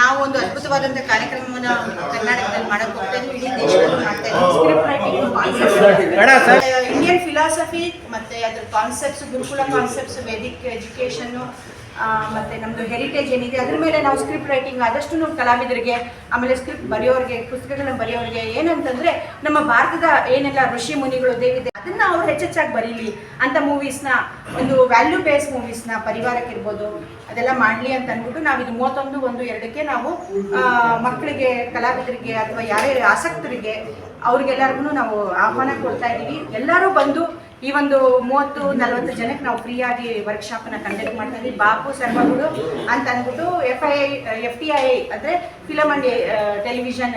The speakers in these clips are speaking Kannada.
ನಾವು ಒಂದು ಅದ್ಭುತವಾದಂತ ಕಾರ್ಯಕ್ರಮವನ್ನ ಕರ್ನಾಟಕದಲ್ಲಿ ಮಾಡಕ್ ಹೋಗ್ತಾ ಇದ್ವಿ ಇಡೀ ದೇಶದಲ್ಲಿ ಮಾಡ್ತಾ ಇದ್ವಿ ಇಂಡಿಯನ್ ಫಿಲಾಸಫಿ ಮತ್ತೆ ಅದ್ರ ಕಾನ್ಸೆಪ್ಟ್ಸ್ ಗುರುಕುಲ ಕಾನ್ಸೆಪ್ಟ್ಸ್ ವೇದಿಕ್ ಎಜುಕೇಶನ್ನು ಮತ್ತೆ ನಮ್ದು ಹೆರಿಟೇಜ್ ಏನಿದೆ, ಅದ್ರ ಮೇಲೆ ನಾವು ಸ್ಕ್ರಿಪ್ಟ್ ರೈಟಿಂಗ್ ಆದಷ್ಟು ಕಲಾವಿದರಿಗೆ, ಆಮೇಲೆ ಸ್ಕ್ರಿಪ್ಟ್ ಬರೆಯೋರಿಗೆ, ಪುಸ್ತಕಗಳನ್ನ ಬರೆಯೋರಿಗೆ ಏನಂತಂದ್ರೆ ನಮ್ಮ ಭಾರತದ ಏನೆಲ್ಲ ಋಷಿ ಮುನಿಗಳು ದೇವಿದೆ, ಅದನ್ನ ಅವ್ರು ಹೆಚ್ಚೆಚ್ಚಾಗಿ ಬರೀಲಿ ಅಂತ ಮೂವೀಸ್ನ ಒಂದು ವ್ಯಾಲ್ಯೂ ಬೇಸ್ ಮೂವೀಸ್ನ ಪರಿವಾರಕ್ಕಿರ್ಬೋದು ಅದೆಲ್ಲ ಮಾಡಲಿ ಅಂತ ಅಂದ್ಬಿಟ್ಟು ನಾವು ಇದು ಮೂವತ್ತೊಂದು, ಒಂದು, ಎರಡಕ್ಕೆ ನಾವು ಮಕ್ಕಳಿಗೆ, ಕಲಾವಿದರಿಗೆ ಅಥವಾ ಯಾರೇ ಆಸಕ್ತರಿಗೆ ಅವ್ರಿಗೆಲ್ಲರಿಗೂ ನಾವು ಆಹ್ವಾನ ಕೊಡ್ತಾ ಇದ್ದೀವಿ. ಎಲ್ಲರೂ ಬಂದು ಈ ಒಂದು ಮೂವತ್ತು, ನಲವತ್ತು ಜನಕ್ಕೆ ನಾವು ಫ್ರೀಯಾಗಿ ವರ್ಕ್ಶಾಪನ್ನು ಕಂಡಕ್ಟ್ ಮಾಡ್ತಾ ಇದ್ದೀವಿ. ಬಾಪು ಸರ್ವಗುಡು ಅಂತ ಅಂದ್ಬಿಟ್ಟು F I F T I ಅಂದರೆ film and television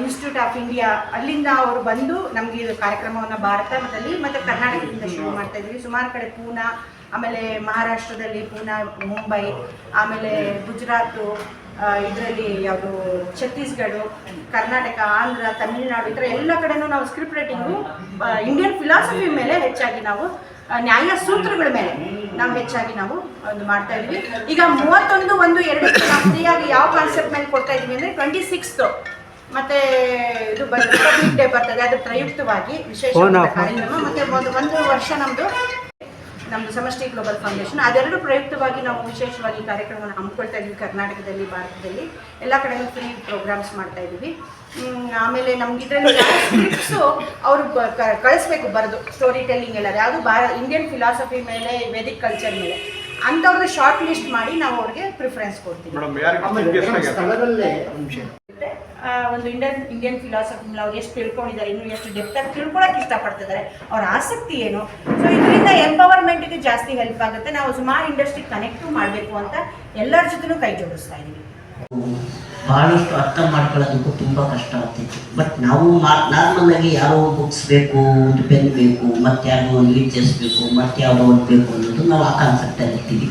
institute of India ಅಲ್ಲಿಂದ ಅವರು ಬಂದು ನಮಗೆ ಇದು ಕಾರ್ಯಕ್ರಮವನ್ನು ಭಾರತ ಮತ್ತಲ್ಲಿ ಮತ್ತು ಕರ್ನಾಟಕದಿಂದ ಶುರು ಮಾಡ್ತಾ ಇದ್ದೀವಿ. ಸುಮಾರು ಕಡೆ ಪೂನಾ, ಆಮೇಲೆ ಮಹಾರಾಷ್ಟ್ರದಲ್ಲಿ ಪೂನಾ, ಮುಂಬೈ, ಆಮೇಲೆ ಗುಜರಾತು ಇದರಲ್ಲಿ ಯಾವುದು ಛತ್ತೀಸ್ಗಢ ಕರ್ನಾಟಕ ಆಂಧ್ರ ತಮಿಳುನಾಡು ಈ ಥರ ಎಲ್ಲ ಕಡೆನೂ ನಾವು ಸ್ಕ್ರಿಪ್ಟ್ ರೈಟಿಂಗು ಇಂಡಿಯನ್ ಫಿಲಾಸಫಿ ಮೇಲೆ ಹೆಚ್ಚಾಗಿ ನಾವು ನ್ಯಾಯ ಸೂತ್ರಗಳ ಮೇಲೆ ನಾವು ಹೆಚ್ಚಾಗಿ ನಾವು ಒಂದು ಮಾಡ್ತಾ ಇದ್ವಿ ಈಗ ಮೂವತ್ತೊಂದು ಒಂದು ಎರಡು ನಾವು ಫ್ರೀಯಾಗಿ ಯಾವ ಕಾನ್ಸೆಪ್ಟ್ ಮೇಲೆ ಕೊಡ್ತಾ ಇದ್ವಿ ಅಂದರೆ ಟ್ವೆಂಟಿ ಸಿಕ್ಸ್ತು ಮತ್ತೆ ಇದು ರಿಪಬ್ಲಿಕ್ ಡೇ ಬರ್ತದೆ ಅದು ಪ್ರಯುಕ್ತವಾಗಿ ವಿಶೇಷ ಕಾರ್ಯಕ್ರಮ. ಮತ್ತೆ ಒಂದು ಒಂದು ವರ್ಷ ನಮ್ಮದು ನಮ್ಮದು ಸಮಷ್ಟಿ ಗ್ಲೋಬಲ್ ಫೌಂಡೇಶನ್ ಅದೆರಡು ಪ್ರಯುಕ್ತವಾಗಿ ನಾವು ವಿಶೇಷವಾಗಿ ಕಾರ್ಯಕ್ರಮವನ್ನು ಹಮ್ಮಿಕೊಳ್ತಾ ಇದ್ವಿ ಕರ್ನಾಟಕದಲ್ಲಿ ಭಾರತದಲ್ಲಿ. ಎಲ್ಲ ಕಡೆನೂ ಫ್ರೀ ಪ್ರೋಗ್ರಾಮ್ಸ್ ಮಾಡ್ತಾ ಇದ್ದೀವಿ ಆಮೇಲೆ ನಮ್ಗೆ ಇದರಲ್ಲಿ ಸ್ಕ್ರಿಪ್ಟ್ಸು ಅವರು ಕಳಿಸ್ಬೇಕು ಬರೆದು ಸ್ಟೋರಿ ಟೆಲ್ಲಿಂಗ್ ಎಲ್ಲ ಯಾವುದು ಭಾರ ಇಂಡಿಯನ್ ಫಿಲಾಸಫಿ ಮೇಲೆ ವೇದಿಕ್ ಕಲ್ಚರ್ ಮೇಲೆ. ಅಂಥವ್ರದ್ದು ಶಾರ್ಟ್ ಲಿಸ್ಟ್ ಮಾಡಿ ನಾವು ಅವ್ರಿಗೆ ಪ್ರಿಫರೆನ್ಸ್ ಕೊಡ್ತೀವಿ. ಒಂದು ಇಂಡಿಯನ್ ಇಂಡಿಯನ್ ಫಿಲಾಸಫಿ ಅವ್ರು ಎಷ್ಟು ತಿಳ್ಕೊಂಡಿದ್ದಾರೆ, ಇನ್ನು ಎಷ್ಟು ಡೆಪ್ತಾಗಿ ತಿಳ್ಕೊಳಕ್ಕೆ ಇಷ್ಟಪಡ್ತಿದ್ದಾರೆ, ಅವ್ರ ಆಸಕ್ತಿ ಏನು? ಸೊ ಇದರಿಂದ ಎಂಪವರ್ಮೆಂಟ್ಗೆ ಜಾಸ್ತಿ ಹೆಲ್ಪ್ ಆಗುತ್ತೆ. ನಾವು ಸುಮಾರು ಇಂಡಸ್ಟ್ರಿ ಕನೆಕ್ಟ್ ಮಾಡಬೇಕು ಅಂತ ಎಲ್ಲರ ಜೊತೆನೂ ಕೈ ಜೋಡಿಸ್ತಾ ಇದ್ದೀವಿ ಬಹಳಷ್ಟು ಅರ್ಥ ಮಾಡ್ಕೊಳ್ಳೋದಕ್ಕೂ ತುಂಬ ಕಷ್ಟ ಆಗ್ತಿತ್ತು. ಬಟ್ ನಾವು ನಾರ್ಮಲ್ ಆಗಿ ಯಾರೋ ಬುಕ್ಸ್ ಬೇಕು, ಒಂದು ಪೆನ್ ಬೇಕು ಮತ್ತೆ ಯಾರೋ ಒಂದು ಬೇಕು ಮತ್ತೆ ಯಾವುದೋ ಒಂದು ಬೇಕು ಅನ್ನೋದು ನಾವು ಆ ಕಾನ್ಸೆಪ್ಟಲ್ಲಿ ಇರ್ತೀವಿ.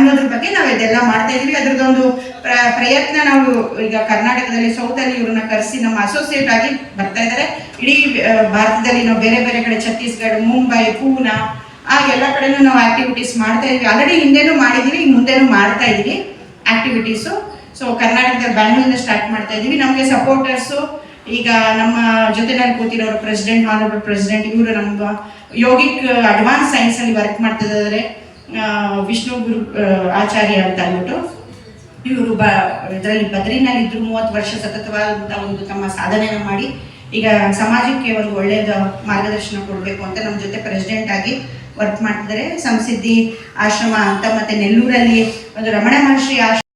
ಅನ್ನೋದ್ರ ಬಗ್ಗೆ ನಾವು ಇದೆಲ್ಲ ಮಾಡ್ತಾ ಇದೀವಿ ಅದ್ರದ್ದೊಂದು ಪ್ರ- ಪ್ರಯತ್ನ ನಾವು ಈಗ ಕರ್ನಾಟಕದಲ್ಲಿ ಸೌತಲ್ಲಿ ಇವ್ರನ್ನ ಕರೆಸಿ ನಮ್ಮ ಅಸೋಸಿಯೇಟ್ ಆಗಿ ಬರ್ತಾ ಇದ್ದಾರೆ ಇಡೀ ಭಾರತದಲ್ಲಿ ನಾವು ಬೇರೆ ಬೇರೆ ಕಡೆ ಛತ್ತೀಸ್ಗಢ ಮುಂಬೈ ಪೂನಾ ಆ ಎಲ್ಲ ಕಡೆನೂ ನಾವು ಆಕ್ಟಿವಿಟೀಸ್ ಮಾಡ್ತಾ ಇದೀವಿ ಆಲ್ರೆಡಿ ಹಿಂದೆನೂ ಮಾಡಿದೀವಿ ಈಗ ಮುಂದೆನೂ ಮಾಡ್ತಾ ಇದೀವಿ ಆಕ್ಟಿವಿಟೀಸು ಸೊ ಕರ್ನಾಟಕದ ಬ್ಯಾಂಗ್ಳೂರಿಂದ ಸ್ಟಾರ್ಟ್ ಮಾಡ್ತಾ ಇದೀವಿ ನಮಗೆ ಸಪೋರ್ಟರ್ಸು ಈಗ ನಮ್ಮ ಜೊತೆನಲ್ಲಿ ಕೂತಿರೋರು ಪ್ರೆಸಿಡೆಂಟ್ ಆನರಬಲ್ ಪ್ರೆಸಿಡೆಂಟ್ ಇವರು ನಮ್ಮ ಯೋಗಿಕ್ ಅಡ್ವಾನ್ಸ್ ಸೈನ್ಸ್ ಅಲ್ಲಿ ವರ್ಕ್ ಮಾಡ್ತಿದ್ದಾರೆ. ಆ, ವಿಷ್ಣು ಗುರು ಆಚಾರ್ಯ ಅಂತ ಅಂದ್ಬಿಟ್ಟು ಇವರು ಬ, ಇದರಲ್ಲಿ ಬದ್ರಿನಲ್ಲಿ ಇದ್ರು ಮೂವತ್ತು ವರ್ಷ ಸತತವಾದಂಥ ಒಂದು ತಮ್ಮ ಸಾಧನೆಯನ್ನು ಮಾಡಿ ಈಗ ಸಮಾಜಕ್ಕೆ ಒಂದು ಒಳ್ಳೆಯದ ಮಾರ್ಗದರ್ಶನ ಕೊಡಬೇಕು ಅಂತ ನಮ್ಮ ಜೊತೆ ಪ್ರೆಸಿಡೆಂಟ್ ಆಗಿ ವರ್ಕ್ ಮಾಡ್ತಿದ್ದಾರೆ. ಸಂಸಿದ್ಧಿ ಆಶ್ರಮ ಅಂತ ಮತ್ತೆ ನೆಲ್ಲೂರಲ್ಲಿ ಒಂದು ರಮಣ ಮಹರ್ಷಿ ಆಶ್ರಮ